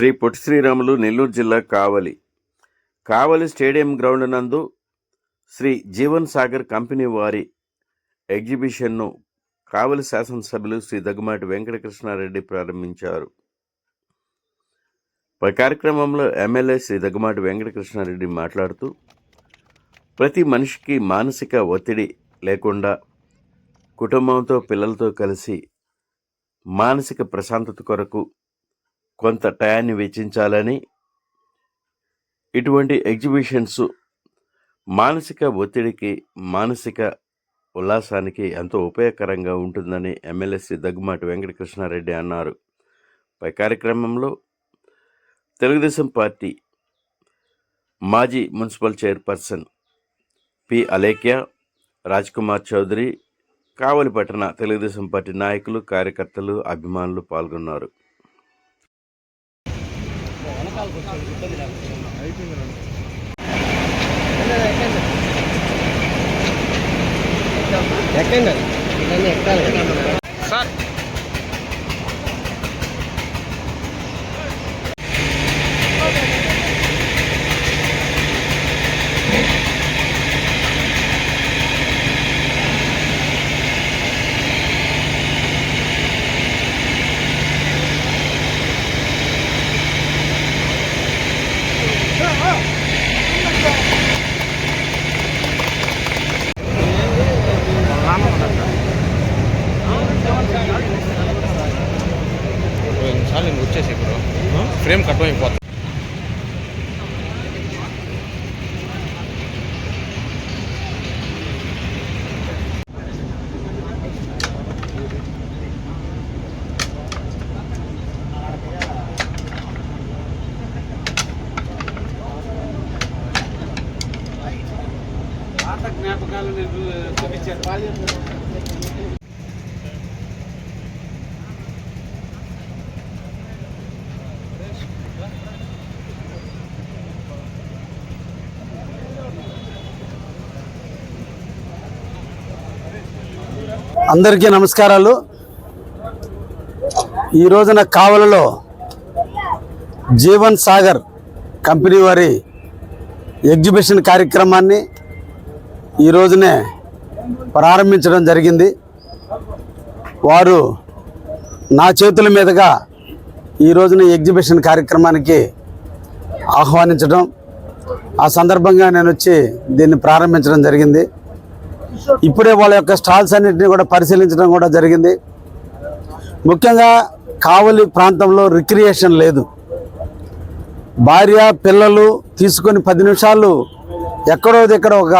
శ్రీ పొట్టి శ్రీరాములు నెల్లూరు జిల్లా కావలి. కావలి stadium ground నందు Shri Jeevan Sagar company వారి ఎగ్జిబిషన్ను కావలి శాసనసభ్యులు శ్రీ దగ్గుమాటి వెంకటకృష్ణారెడ్డి ప్రారంభించారు. ఈ కార్యక్రమంలో ఎమ్మెల్యే శ్రీ దగ్గుమాటి వెంకటకృష్ణారెడ్డి మాట్లాడుతూ ప్రతి మనిషికి మానసిక ఒత్తిడి లేకుండా కుటుంబంతో పిల్లలతో కలిసి మానసిక ప్రశాంతత కొరకు కొంత టయాన్ని వెచ్చించాలని ఇటువంటి ఎగ్జిబిషన్స్ మానసిక ఒత్తిడికి మానసిక ఉల్లాసానికి ఎంతో ఉపయోగకరంగా ఉంటుందని ఎమ్మెల్యే దగ్గుమాటి వెంకటకృష్ణారెడ్డి అన్నారు. పై కార్యక్రమంలో తెలుగుదేశం పార్టీ మాజీ municipal chairperson P Alekhya Kumar Chowdary Kavali పట్టణ తెలుగుదేశం పార్టీ నాయకులు కార్యకర్తలు అభిమానులు పాల్గొన్నారు. ఎక్కండి. ఇవన్నీ ఎక్కాలి చాలు నేను వచ్చేసి ఇప్పుడు ఫ్రేమ్ కట్ అయిపోతుంది. జ్ఞాపకాలు నేను చూపించారు అందరికీ నమస్కారాలు. ఈ రోజున కావలలో జీవన్ సాగర్ కంపెనీ వారి ఎగ్జిబిషన్ కార్యక్రమాన్ని ఈ రోజునే ప్రారంభించడం జరిగింది. వారు నా చేతుల మీదుగా ఈ రోజున ఎగ్జిబిషన్ కార్యక్రమానికి ఆహ్వానించడం ఆ సందర్భంగా నేను వచ్చి దీన్ని ప్రారంభించడం జరిగింది. ఇప్పుడే వాళ్ళ యొక్క స్టాల్స్ అన్నింటినీ కూడా పరిశీలించడం కూడా జరిగింది. ముఖ్యంగా కావలి ప్రాంతంలో రిక్రియేషన్ లేదు. భార్య పిల్లలు తీసుకొని పది నిమిషాలు ఎక్కడో దగ్గర ఒక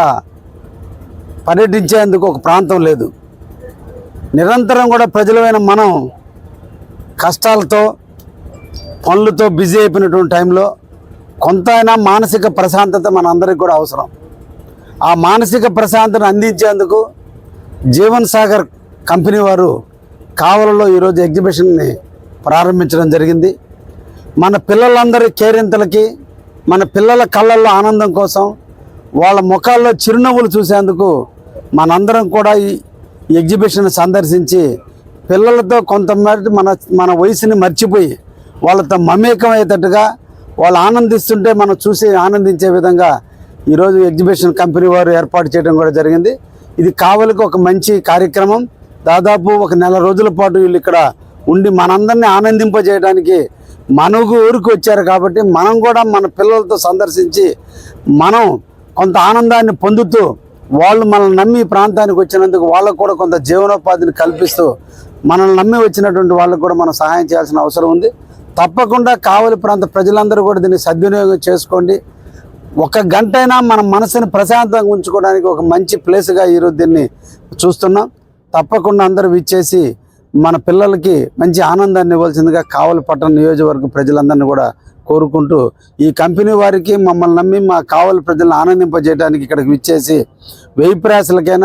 పర్యటించేందుకు ఒక ప్రాంతం లేదు. నిరంతరం కూడా ప్రజలమైన మనం కష్టాలతో పనులతో బిజీ అయిపోయినటువంటి టైంలో కొంత అయినా మానసిక ప్రశాంతత మనందరికీ కూడా అవసరం. ఆ మానసిక ప్రశాంతను అందించేందుకు జీవన్ సాగర్ కంపెనీ వారు కావలలో ఈరోజు ఎగ్జిబిషన్ని ప్రారంభించడం జరిగింది. మన పిల్లలందరి కేరింతలకి మన పిల్లల కళ్ళల్లో ఆనందం కోసం వాళ్ళ ముఖాల్లో చిరునవ్వులు చూసేందుకు మనందరం కూడా ఈ ఎగ్జిబిషన్ సందర్శించి పిల్లలతో కొంతమేర మన మన వయసుని మర్చిపోయి వాళ్ళతో మమేకమయ్యేటట్టుగా వాళ్ళు ఆనందిస్తుంటే మనం చూసి ఆనందించే విధంగా ఈరోజు ఎగ్జిబిషన్ కంపెనీ వారు ఏర్పాటు చేయడం కూడా జరిగింది. ఇది కావలికి ఒక మంచి కార్యక్రమం. దాదాపు ఒక నెల రోజుల పాటు వీళ్ళు ఇక్కడ ఉండి మనందరినీ ఆనందింపజేయడానికి మనకు ఊరికి వచ్చారు కాబట్టి మనం కూడా మన పిల్లలతో సందర్శించి మనం కొంత ఆనందాన్ని పొందుతూ వాళ్ళు మనల్ని నమ్మి ప్రాంతానికి వచ్చినందుకు వాళ్ళకు కూడా కొంత జీవనోపాధిని కల్పిస్తూ మనల్ని నమ్మి వచ్చినటువంటి వాళ్ళకు కూడా మనం సహాయం చేయాల్సిన అవసరం ఉంది. తప్పకుండా కావలి ప్రాంత ప్రజలందరూ కూడా దీన్ని సద్వినియోగం చేసుకోండి. ఒక గంట అయినా మన మనసుని ప్రశాంతంగా ఉంచుకోవడానికి ఒక మంచి ప్లేస్గా ఈరోజు దీన్ని చూస్తున్నాం. తప్పకుండా అందరూ విచ్చేసి మన పిల్లలకి మంచి ఆనందాన్ని ఇవ్వాల్సిందిగా కావలి పట్టణ నియోజకవర్గ ప్రజలందరినీ కూడా కోరుకుంటూ ఈ కంపెనీ వారికి మమ్మల్ని నమ్మి మా కావలి ప్రజలను ఆనందింపజేయడానికి ఇక్కడికి విచ్చేసి వెయ్యి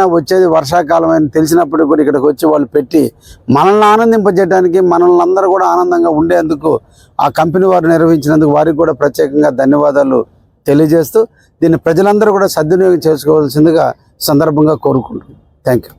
వచ్చేది వర్షాకాలం అని తెలిసినప్పుడు కూడా ఇక్కడికి వచ్చి వాళ్ళు పెట్టి మనల్ని ఆనందింపజేయడానికి మనల్ని అందరూ కూడా ఆనందంగా ఉండేందుకు ఆ కంపెనీ వారు నిర్వహించినందుకు వారికి కూడా ప్రత్యేకంగా ధన్యవాదాలు తెలియజేస్తూ దీన్ని ప్రజలందరూ కూడా సద్వినియోగం చేసుకోవాల్సిందిగా సందర్భంగా కోరుకుంటున్నాను. Thank you